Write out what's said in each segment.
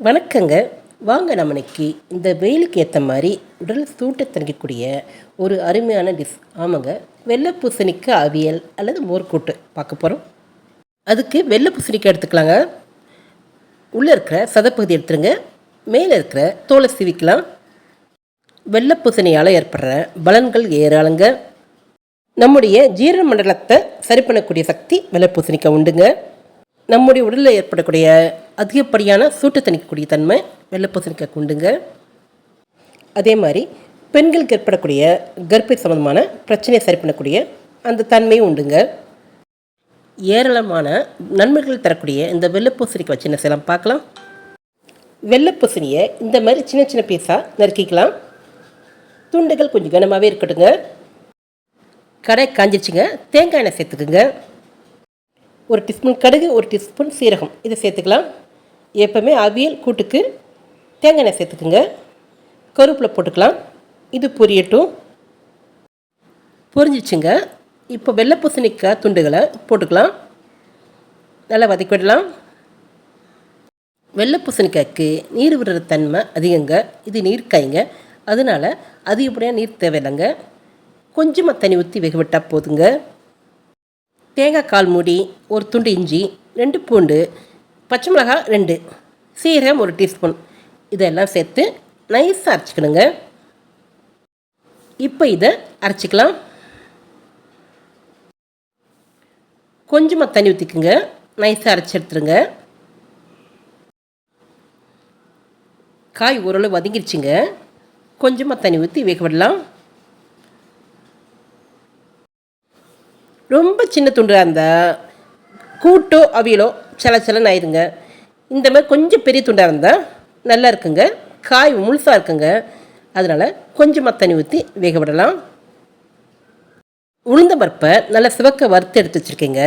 வணக்கங்க. வாங்க நம்ம இன்னைக்கு இந்த வெயிலுக்கு ஏற்ற மாதிரி உடல் சூட்டை தணிக்கக்கூடிய ஒரு அருமையான டிஷ் ஆமாங்க. வெள்ளை பூசணிக்காய் அவியல் அல்லது மோர்கூட்டு. பார்க்க போகிறோம் அதுக்கு வெள்ளை பூசணிக்காய் எடுத்துக்கலாங்க. உள்ளே இருக்கிற சதப்பகுதி எடுத்துருங்க. மேலே இருக்கிற தோலை சிவிக்கலாம். வெள்ளை பூசணியால் ஏற்படுற பலன்கள் ஏராளங்க. நம்முடைய ஜீரண மண்டலத்தை சரி பண்ணக்கூடிய சக்தி வெள்ளை பூசணிக்காய் உண்டுங்க. நம்முடைய உடலில் ஏற்படக்கூடிய அதிகப்படியான சூட்டு தணிக்கக்கூடிய தன்மை வெள்ளை பூசணிக்காய் உண்டுங்க அதே மாதிரி பெண்களுக்கு ஏற்படக்கூடிய கர்ப்பை சம்மந்தமான பிரச்சனையை சரி பண்ணக்கூடிய அந்த தன்மையும் உண்டுங்க. ஏராளமான நன்மைகள் தரக்கூடிய இந்த வெள்ளைப்பூசணிக்காய் வச்சு என்ன செய்யலாம் பார்க்கலாம். வெள்ளைப்பூசணியை இந்த மாதிரி சின்ன சின்ன பீஸாக நறுக்கிக்கலாம். துண்டுகள் கொஞ்சம் கனமாகவே இருக்கட்டுங்க. கடை காஞ்சிருச்சுங்க. தேங்காய் எண்ணெய் சேர்த்துக்குங்க. ஒரு டீஸ்பூன் கடுகு ஒரு டீஸ்பூன் சீரகம். இதை சேர்த்துக்கலாம். எப்போவுமே அவியல் கூட்டுக்கு தேங்காய் எண்ணெய் சேர்த்துக்குங்க. கருவேப்பிலை போட்டுக்கலாம். இது பொரியட்டும். பொரிஞ்சிச்சுங்க. இப்போ வெள்ளை பூசணிக்காய் துண்டுகளை போட்டுக்கலாம். நல்லா வதக்கி விடலாம் வெள்ளை பூசணிக்காய்க்கு நீர் விடுற தன்மை அதிகங்க. இது நீர் காய்ங்க. அதனால் அதிகப்படியாக நீர் தேவையில்லைங்க. கொஞ்சமாக தண்ணி ஊற்றி வேக விட்டால் போதுங்க. தேங்காய் கால் மூடி ஒரு துண்டு இஞ்சி ரெண்டு பூண்டு பச்சை மிளகாய் ரெண்டு சீரகம் ஒரு டீஸ்பூன். இதெல்லாம் சேர்த்து நைஸாக அரைச்சிக்கணுங்க இப்போ இதை அரைச்சிக்கலாம். கொஞ்சமாக தண்ணி ஊற்றிக்குங்க நைஸாக அரைச்சி எடுத்துருங்க. காய் ஓரளவு வதங்கிடுச்சுங்க கொஞ்சமாக தண்ணி ஊற்றி வேக விடலாம். ரொம்ப சின்ன துண்டாக இருந்தால் கூட்டோ அவியலோ சில சிலன்னு ஆயிருங்க இந்த மாதிரி கொஞ்சம் பெரிய துண்டாக இருந்தால் நல்லா இருக்குங்க. காய் முழுசாக இருக்குங்க. அதனால் கொஞ்சமாக தண்ணி ஊற்றி வேக விடலாம். உளுந்த பருப்பை நல்லா சிவக்க வறுத்து எடுத்து வச்சுருக்கீங்க.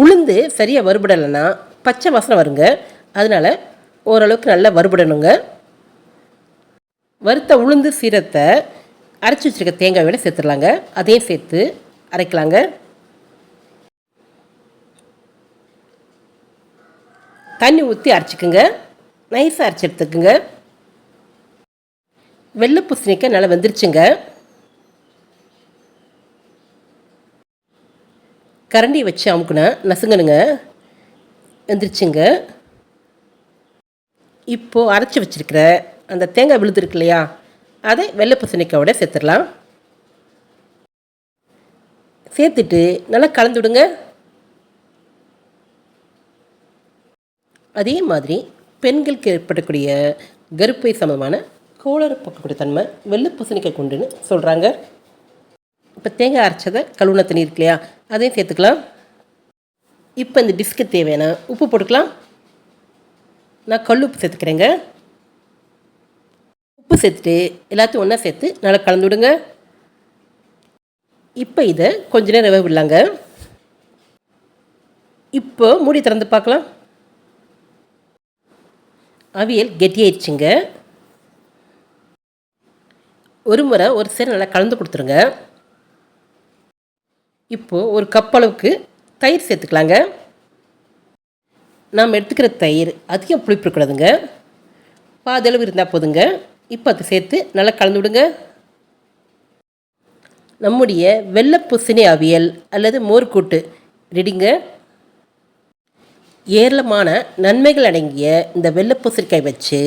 உளுந்து சரியாக வறுபடலைன்னா பச்சை வாசனை வருங்க. அதனால் ஓரளவுக்கு நல்லா வறுபடணுங்க. வறுத்த உளுந்து சீரத்தை அரைச்சி வச்சுருக்க தேங்காயோட சேர்த்துடலாங்க. அதையும் சேர்த்து அரைக்கலாங்க. தண்ணி ஊற்றி அரைச்சிக்குங்க. நைஸாக அரைச்சி எடுத்துக்குங்க வெள்ளை பூசணிக்காய் நல்லா வெந்துருச்சுங்க. கரண்டி வச்சு அமுக்குனேன் நசுங்கணுங்க. வெந்துருச்சுங்க. இப்போது அரைச்சி வச்சுருக்கிற அந்த தேங்காய் விழுந்துருக்கு இல்லையா? அதை வெள்ளை பூசணிக்காயோட சேர்த்துடலாம். சேர்த்துட்டு நல்லா கலந்து விடுங்க. அதே மாதிரி பெண்களுக்கு ஏற்படக்கூடிய கருப்பை சமமான கோளறு பக்கக்கூடிய தன்மை வெள்ளை பூசணிக்காய் கொண்டுன்னு சொல்கிறாங்க இப்போ தேங்காய் அரைச்சதை கழுவுன தண்ணி இருக்கு இல்லையா? அதையும் சேர்த்துக்கலாம். இப்போ இந்த டிஸ்க்கு தேவையான உப்பு போட்டுக்கலாம். நான் கல் உப்பு சேர்த்துக்கிறேங்க. உப்பு சேர்த்துட்டு எல்லாத்தையும் ஒன்றா சேர்த்து நல்லா கலந்து விடுங்க. இப்போ இதை கொஞ்ச நேரம் விடலாங்க. இப்போ மூடி திறந்து பார்க்கலாம். அவியல் கெட்டியாயிடுச்சுங்க. ஒரு முறை ஒரு சேர் நல்லா கலந்து கொடுத்துருங்க. இப்போது ஒரு கப் அளவுக்கு தயிர் சேர்த்துக்கலாங்க. நாம் எடுத்துக்கிற தயிர் அதிகம் புளிப்பு இருக்கக்கூடாதுங்க. பாதளவு இருந்தால் போதுங்க. இப்போ அதை சேர்த்து நல்லா கலந்து விடுங்க. நம்முடைய வெள்ளை பூசணி அவியல் அல்லது மோர்கூட்டு ரெடிங்க. ஏராளமான நன்மைகள் அடங்கிய இந்த வெள்ளை பூசணிக்காய் வச்சு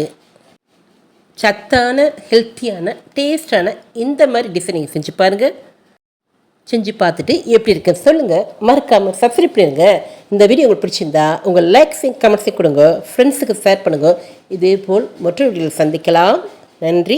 சத்தான ஹெல்த்தியான டேஸ்டான இந்த மாதிரி டிஷை நீங்கள் செஞ்சு பாருங்கள் செஞ்சு பார்த்துட்டு எப்படி இருக்க சொல்லுங்கள் மறக்காமல் சப்ஸ்கிரைப் பண்ணுங்க இந்த வீடியோ உங்களுக்கு பிடிச்சிருந்தா உங்கள் லைக்ஸையும் கமெண்ட்ஸையும் கொடுங்க. ஃப்ரெண்ட்ஸுக்கு ஷேர் பண்ணுங்கள் இதே போல் மற்ற வீடியோவில் சந்திக்கலாம். நன்றி.